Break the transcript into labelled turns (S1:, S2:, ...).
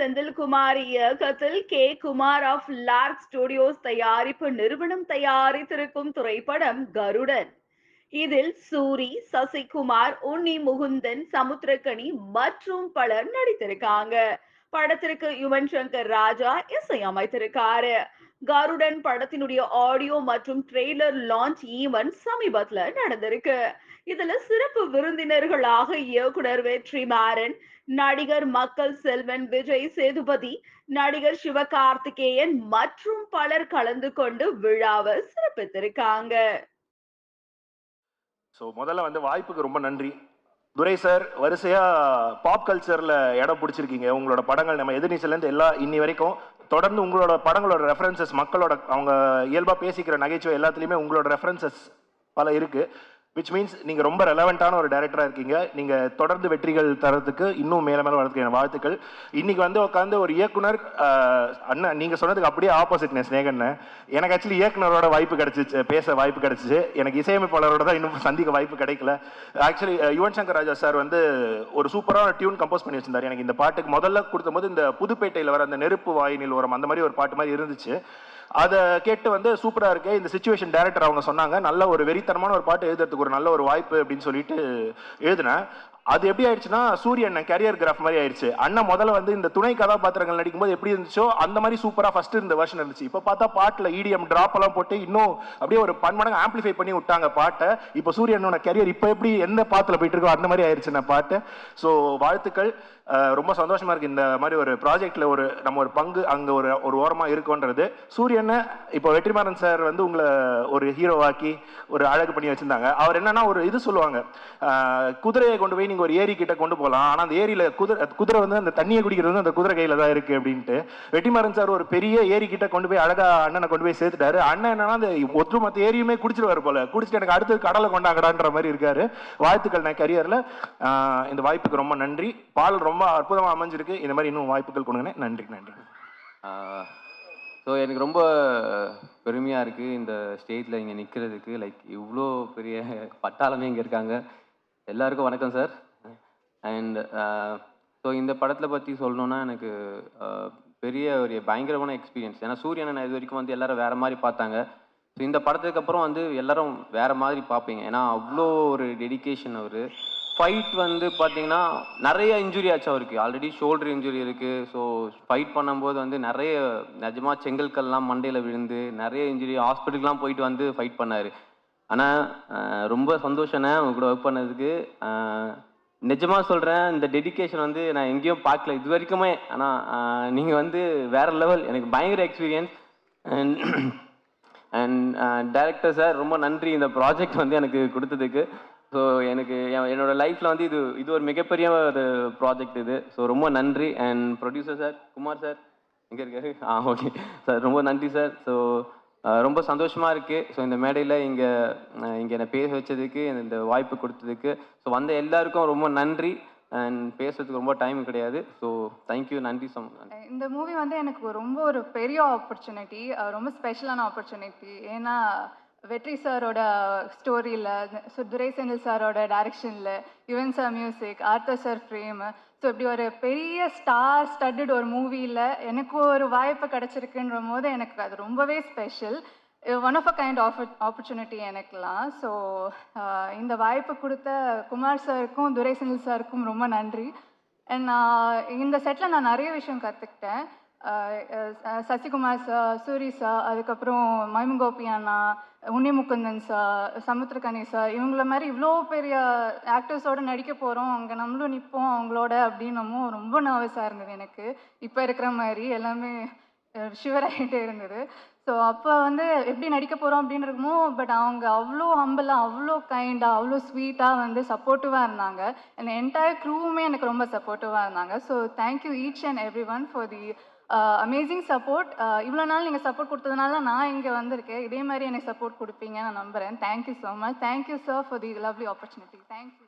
S1: செந்தில்குமார் இயக்கத்தில் K. Kumar of Lark Studios தயாரிப்பு நிறுவனம் தயாரித்திருக்கும் திரைப்படம் கருடன். இதில் சூரி சசிகுமார் உன்னி முகுந்தன் சமுத்திரக்கனி மற்றும் பலர் நடித்திருக்காங்க. படத்திற்கு யுவன் சங்கர் ராஜா இசையமைத்திருக்காரு கருடன் படத்தினுடைய ஆடியோ மற்றும் ட்ரெய்லர் லான்ச் ஈவெண்ட் சமீபத்துல நடந்திருக்கு. இதுல சிறப்பு விருந்தினர்களாக இயக்குனர் வெற்றி மாறன் நடிகர் மக்கள் செல்வன் விஜய் சேதுபதி நடிகர் சிவகார்த்திகேயன் மற்றும் பலர் கலந்து கொண்டு விழாவை சிறப்பித்திருக்காங்க.
S2: ஸோ முதல்ல வந்து வாய்ப்புக்கு ரொம்ப நன்றி. துரை சார் வரிசையா பாப் கல்ச்சர்ல இடம் பிடிச்சிருக்கீங்க. உங்களோட படங்கள் நம்ம எதிர்நீச்சலேருந்து எல்லா இன்னி வரைக்கும் தொடர்ந்து உங்களோட படங்களோட ரெஃபரன்சஸ் மக்களோட அவங்க இயல்பாக பேசிக்கிற நகைச்சுவை எல்லாத்துலேயுமே உங்களோட ரெஃபரன்சஸ் பல இருக்குது விச் மீன்ஸ் நீங்கள் ரொம்ப ரெலவெண்ட்டான ஒரு டேரக்டராக இருக்கீங்க. நீங்கள் தொடர்ந்து வெற்றிகள் தரத்துக்கு இன்னும் மேலே மேலே வரதுக்கு வாழ்த்துக்கள். இன்றைக்கி வந்து உட்காந்து ஒரு இயக்குனர் அண்ணன் நீங்கள் சொன்னதுக்கு அப்படியே ஆப்போசிட் ஸ்னேகன் எனக்கு ஆக்சுவலி இயக்குனரோட வாய்ப்பு கிடைச்சிச்சு பேச வாய்ப்பு கிடைச்சிச்சு. எனக்கு இசையமைப்பாளரோட தான் இன்னும் சந்திக்க வாய்ப்பு கிடைக்கல. ஆக்சுவலி யுவன் சங்கர் ராஜா சார் வந்து ஒரு சூப்பரான டியூன் கம்போஸ் பண்ணி வச்சிருந்தார். எனக்கு இந்த பாட்டுக்கு முதல்ல கொடுத்தபோது இந்த புதுப்பேட்டையில் வர அந்த நெருப்பு வாயினில் ஓரம் அந்த மாதிரி ஒரு பாட்டு மாதிரி இருந்துச்சு. அதை கேட்டு வந்து சூப்பராக இருக்கு இந்த சுச்சுவேஷன் டேரக்டர் அவங்க சொன்னாங்க. நல்ல ஒரு வெறித்தனமான ஒரு பாட்டு எழுதுறதுக்கு ஒரு நல்ல ஒரு வாய்ப்பு அப்படின்னு சொல்லிட்டு எழுதினேன். அது எப்படி ஆயிடுச்சுன்னா சூரியன் கரியர் கிராஃப் மாதிரி ஆயிடுச்சு. அண்ணன் முதல்ல வந்து இந்த துணை கதாபாத்திரங்கள் நடிக்கும்போது எப்படி இருந்துச்சோ அந்த மாதிரி சூப்பரா ஃபர்ஸ்ட் இந்த வருஷன் இருந்துச்சு. இப்போ பார்த்தா பாட்டுல இடிஎம் டிராப் எல்லாம் போட்டு இன்னும் அப்படியே ஒரு பன்மடங்கு ஆம்பிளிஃபை பண்ணி விட்டாங்க பாட்டை. இப்போ சூரியனோட கரியர் இப்போ எப்படி எந்த பாத்துல போயிட்டு இருக்கோ அந்த மாதிரி ஆயிடுச்சு நான் பாட்டு. ஸோ வாழ்த்துக்கள். ரொம்ப சந்தோஷமா இருக்கு. இந்த மாதிரி ஒரு ப்ராஜெக்ட்ல ஒரு நம்ம ஒரு பங்கு அங்க ஒரு ஒரு ஓரமா இருக்கோன்றது சூரியனை இப்போ வெற்றிமாறன் சார் வந்து உங்களை ஒரு ஹீரோவாக்கி ஒரு அழகு பண்ணி வச்சிருந்தாங்க. அவர் என்னன்னா ஒரு இது சொல்லுவாங்க. குதிரையை கொண்டு போய் நீங்க ஒரு ஏரி கிட்ட கொண்டு போகலாம் ஆனா அந்த ஏரியில குதிரை குதிரை வந்து அந்த தண்ணியை குடிக்கிறது வந்து அந்த குதிரை கையில தான் இருக்கு அப்படின்ட்டு. வெற்றிமாறன் சார் ஒரு பெரிய ஏரி கிட்ட கொண்டு போய் அழகா அண்ணனை கொண்டு போய் சேர்த்துட்டாரு. அண்ணன் என்னன்னா அந்த ஒட்டுமொத்த ஏரியுமே குடிச்சிருவாரு போல. குடிச்சிட்டு எனக்கு அடுத்து கடலை கொண்டாங்கடான்ற மாதிரி இருக்காரு. வாழ்த்துக்கள் நான் கரியர்ல இந்த வாய்ப்புக்கு ரொம்ப நன்றி. பால் ரொம்ப ரொம்ப அற்புதமாக அமைஞ்சிருக்கு. இந்த மாதிரி இன்னும் வாய்ப்புகள் கொடுங்க நன்றி நன்றி.
S3: ஸோ எனக்கு ரொம்ப பெருமையாக இருக்குது இந்த ஸ்டேஜில் இங்கே நிற்கிறதுக்கு லைக் இவ்வளோ பெரிய பட்டாளமே இங்கே இருக்காங்க. எல்லாருக்கும் வணக்கம் சார் அண்ட் ஸோ இந்த படத்தில் பற்றி சொல்லணுன்னா எனக்கு பெரிய ஒரு பயங்கரமான எக்ஸ்பீரியன்ஸ் ஏன்னா சூரியனை நான் இது வரைக்கும் வந்து எல்லாரும் வேறு மாதிரி பார்த்தாங்க. ஸோ இந்த படத்துக்கு அப்புறம் வந்து எல்லாரும் வேறு மாதிரி பார்ப்பீங்க. ஏன்னா அவ்வளோ ஒரு டெடிகேஷன் அவர். ஃபைட் வந்து பார்த்தீங்கன்னா நிறைய இன்ஜுரி ஆச்சு அவருக்கு. ஆல்ரெடி ஷோல்டர் இன்ஜுரி இருக்குது ஸோ ஃபைட் பண்ணும்போது வந்து நிறைய நிஜமாக செங்கல்கள்லாம் மண்டையில் விழுந்து நிறைய இன்ஜுரி ஹாஸ்பிட்டலுக்குலாம் போயிட்டு வந்து ஃபைட் பண்ணார். ஆனால் ரொம்ப சந்தோஷண்ணே உங்க கூட ஒர்க் பண்ணதுக்கு. நிஜமாக சொல்கிறேன் இந்த டெடிகேஷன் வந்து நான் எங்கேயும் பார்க்கல. இது வரைக்குமே ஆனால் நீங்கள் வந்து வேறு லெவல் எனக்கு பயங்கர experience and and director sir ரொம்ப நன்றி. இந்த ப்ராஜெக்ட் வந்து எனக்கு கொடுத்ததுக்கு. ஸோ எனக்கு என் என்னோட லைஃப்பில் வந்து இது இது ஒரு மிகப்பெரிய ஒரு ப்ராஜெக்ட் இது. ஸோ ரொம்ப நன்றி. And producer sir Kumar sir எங்கே இருக்காரு? ஆ ஓகே சார் ரொம்ப நன்றி சார் ஸோ ரொம்ப சந்தோஷமாக இருக்குது ஸோ இந்த மேடையில் இங்கே இங்கே என்னை பேச வச்சதுக்கு இந்த வாய்ப்பு கொடுத்ததுக்கு. ஸோ வந்த எல்லாருக்கும் ரொம்ப நன்றி. அண்ட் பேசுறதுக்கு ரொம்ப டைம் கிடையாது. ஸோ தேங்க்யூ நன்றி ஸோ மச்
S4: இந்த மூவி வந்து எனக்கு ரொம்ப ஒரு பெரிய ஆப்பர்ச்சுனிட்டி ரொம்ப ஸ்பெஷலான ஆப்பர்ச்சுனிட்டி ஏன்னா வெற்றி சாரோட ஸ்டோரியில் ஸோ துரை செந்தில் சாரோட டைரக்ஷனில் Yuvan sir music Arthur sir frame so இப்படி ஒரு பெரிய ஸ்டார் ஸ்டட்டட் ஒரு மூவியில் எனக்கு ஒரு வாய்ப்பு கிடச்சிருக்குன்ற போது எனக்கு அது ரொம்பவே special one of a kind of opportunity எனக்குலாம் ஸோ இந்த வாய்ப்பு கொடுத்த குமார் சாருக்கும் துரை செந்தில் சாருக்கும் ரொம்ப நன்றி. அண்ட் நான் இந்த செட்டில் நான் நிறைய விஷயம் கற்றுக்கிட்டேன் சசிகுமார் சார் சூரி சார் அதுக்கப்புறம் மைமுகோபி அண்ணா உன்னிமுக்குந்தன் சார் சமுத்திரகனி சார் இவங்கள மாதிரி இவ்வளோ பெரிய ஆக்டர்ஸோடு நடிக்க போகிறோம் அங்கே நம்மளும் நிற்போம் அவங்களோட அப்படின்னமும் ரொம்ப நர்வஸாக இருந்தது எனக்கு. இப்போ இருக்கிற மாதிரி எல்லாமே ஷிவராகிட்டே இருந்தது. ஸோ அப்போ வந்து எப்படி நடிக்க போகிறோம் அப்படின்னு இருக்குமோ பட் அவங்க அவ்வளோ ஹம்பிளாக அவ்வளோ கைண்டாக அவ்வளோ ஸ்வீட்டாக வந்து சப்போர்ட்டிவாக இருந்தாங்க. அந்த என்டையர் க்ரூவுமே எனக்கு ரொம்ப சப்போர்ட்டிவாக இருந்தாங்க. So thank you each and every one for the amazing support இவ்வளோ நாள் நீங்கள் சப்போர்ட் கொடுத்ததுனால தான் நான் இங்கே வந்திருக்கேன். இதே மாதிரி எனக்கு சப்போர்ட் கொடுப்பீங்க நான் நம்புகிறேன் thank you so much thank you sir for the lovely opportunity thank you